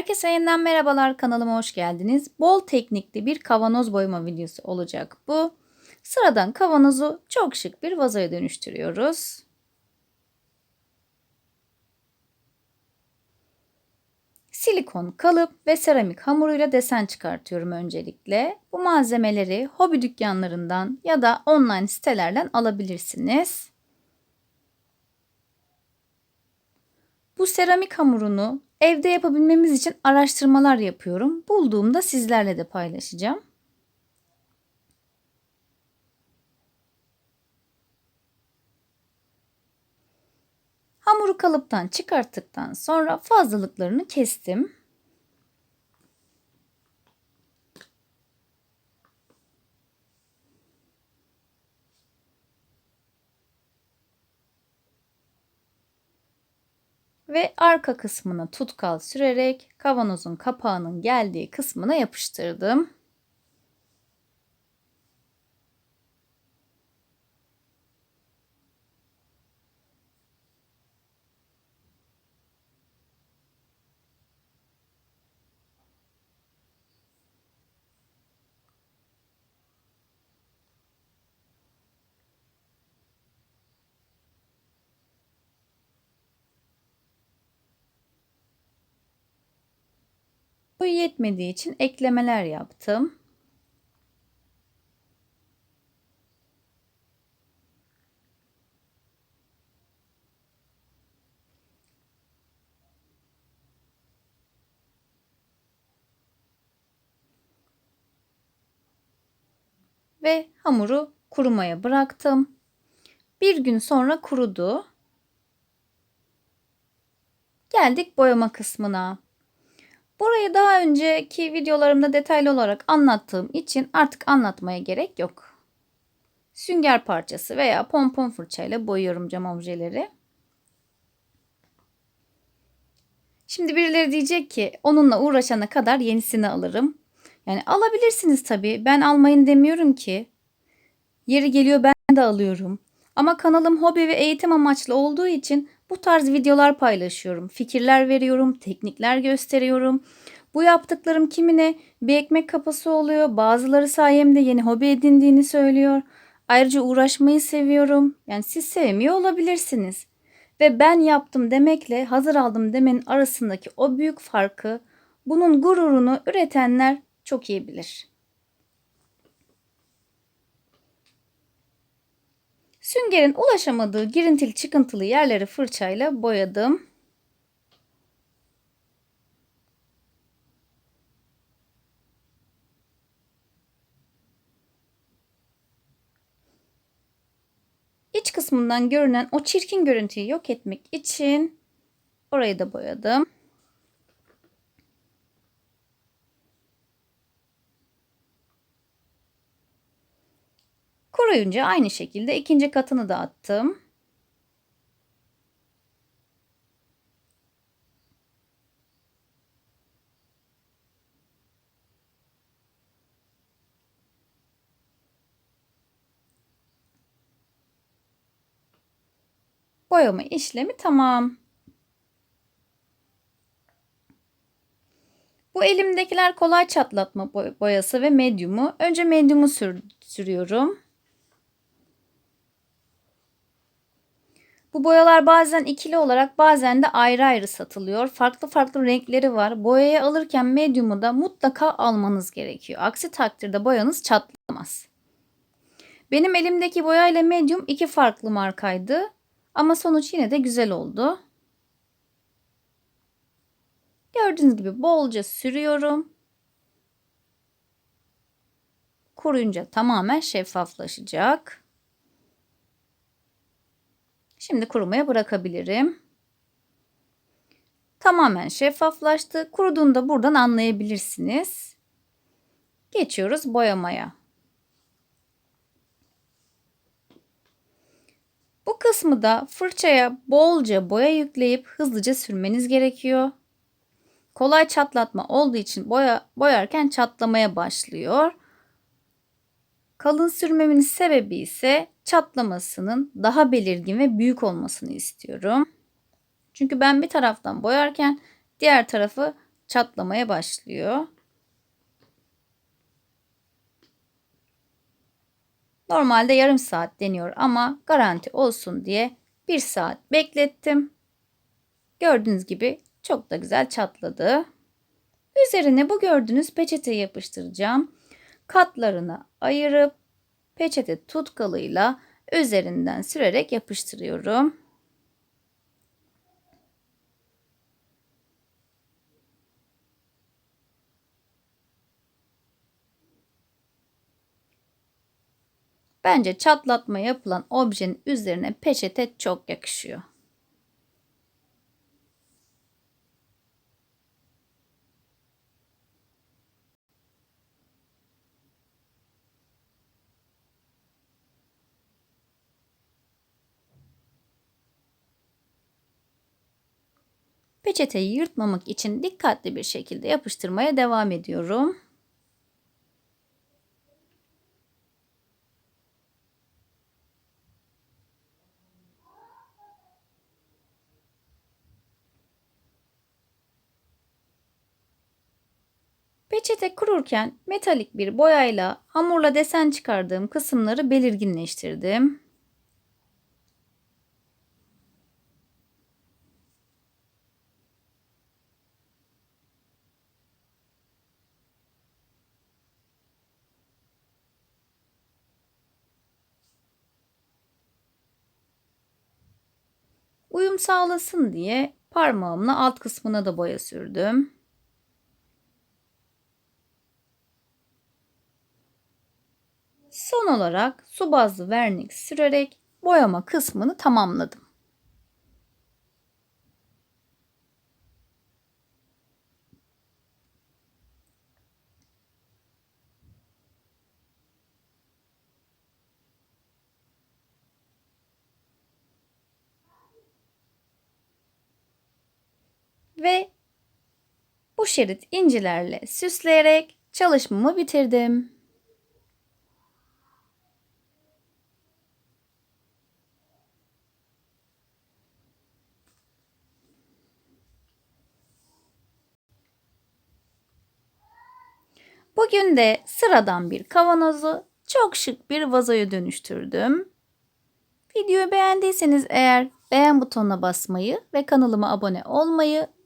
Herkese yeniden merhabalar kanalıma hoş geldiniz. Bol teknikli bir kavanoz boyama videosu olacak bu. Sıradan kavanozu çok şık bir vazoya dönüştürüyoruz. Silikon kalıp ve seramik hamuruyla desen çıkartıyorum öncelikle. Bu malzemeleri hobi dükkanlarından ya da online sitelerden alabilirsiniz. Bu seramik hamurunu evde yapabilmemiz için araştırmalar yapıyorum. Bulduğumda sizlerle de paylaşacağım. Hamuru kalıptan çıkarttıktan sonra fazlalıklarını kestim. Ve arka kısmına tutkal sürerek kavanozun kapağının geldiği kısmına yapıştırdım. Bu yetmediği için eklemeler yaptım. Ve hamuru kurumaya bıraktım. Bir gün sonra kurudu. Geldik boyama kısmına. Burayı daha önceki videolarımda detaylı olarak anlattığım için artık anlatmaya gerek yok. Sünger parçası veya pompon fırçayla boyuyorum cam objeleri. Şimdi birileri diyecek ki onunla uğraşana kadar yenisini alırım. Yani alabilirsiniz tabii. Ben almayın demiyorum ki. Yeri geliyor ben de alıyorum. Ama kanalım hobi ve eğitim amaçlı olduğu için bu tarz videolar paylaşıyorum. Fikirler veriyorum, teknikler gösteriyorum. Bu yaptıklarım kimine bir ekmek kapısı oluyor. Bazıları sayemde yeni hobi edindiğini söylüyor. Ayrıca uğraşmayı seviyorum. Yani siz sevmiyor olabilirsiniz. Ve ben yaptım demekle hazır aldım demenin arasındaki o büyük farkı bunun gururunu üretenler çok iyi bilir. Süngerin ulaşamadığı girintili çıkıntılı yerleri fırçayla boyadım. İç kısmından görünen o çirkin görüntüyü yok etmek için orayı da boyadım. Kuruyunca aynı şekilde ikinci katını da attım. Boyama işlemi tamam. Bu elimdekiler kolay çatlatma boyası ve medyumu. Önce medyumu sür sürüyorum. Bu boyalar bazen ikili olarak bazen de ayrı ayrı satılıyor. Farklı farklı renkleri var. Boyayı alırken medyumu da mutlaka almanız gerekiyor. Aksi takdirde boyanız çatlamaz. Benim elimdeki boya ile medyum iki farklı markaydı. Ama sonuç yine de güzel oldu. Gördüğünüz gibi bolca sürüyorum. Kuruyunca tamamen şeffaflaşacak. Şimdi kurumaya bırakabilirim. Tamamen şeffaflaştı. Kuruduğunda buradan anlayabilirsiniz. Geçiyoruz boyamaya. Bu kısmı da fırçaya bolca boya yükleyip hızlıca sürmeniz gerekiyor. Kolay çatlatma olduğu için boya boyarken çatlamaya başlıyor. Kalın sürmemin sebebi ise çatlamasının daha belirgin ve büyük olmasını istiyorum. Çünkü ben bir taraftan boyarken diğer tarafı çatlamaya başlıyor. Normalde yarım saat deniyor ama garanti olsun diye bir saat beklettim. Gördüğünüz gibi çok da güzel çatladı. Üzerine bu gördüğünüz peçeteyi yapıştıracağım. Katlarını ayırıp peçete tutkalıyla üzerinden sürerek yapıştırıyorum. Bence çatlatma yapılan objenin üzerine peçete çok yakışıyor. Peçeteyi yırtmamak için dikkatli bir şekilde yapıştırmaya devam ediyorum. Peçete kururken metalik bir boyayla hamurla desen çıkardığım kısımları belirginleştirdim. Uyum sağlasın diye parmağımla alt kısmına da boya sürdüm. Son olarak su bazlı vernik sürerek boyama kısmını tamamladım. Ve bu şerit incilerle süsleyerek çalışmamı bitirdim. Bugün de sıradan bir kavanozu çok şık bir vazoya dönüştürdüm. Videoyu beğendiyseniz eğer beğen butonuna basmayı ve kanalıma abone olmayı